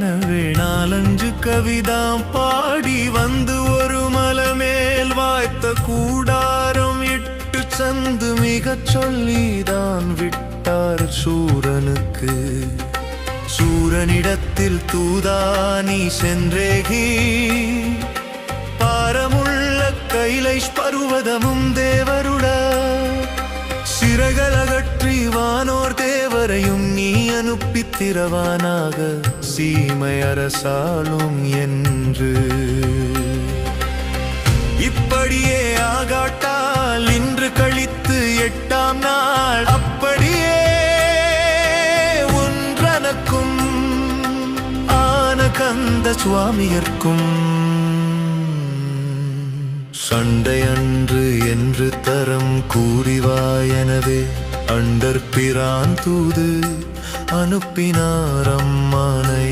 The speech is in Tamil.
எனவே நாலஞ்சு கவிதாம் பாடி வந்து ஒரு மலமேல் வாய்த்த கூடாரம் இட்டு சந்து மிகச் சொல்லிதான் விட்டார் சூரனுக்கு. சூரனிடத்தில் தூதானி சென்றேகி. பாரமுள்ள கைலைஷ் பருவதமும் தேவருட. சிறகலகற்றி வானோர் தே கற்பித்திரவானாக சீமை அரசாலும் என்று. இப்படியே ஆகாட்டால் இன்று கழித்து எட்டாம் நாள் அப்படியே ஒன்றனக்கும் ஆனகந்த சுவாமியர்க்கும். சண்டையன்று என்று தரம் கூறிவாயெனவே அண்டர் பிரான் தூது அனுப்பினார் அம்மானை.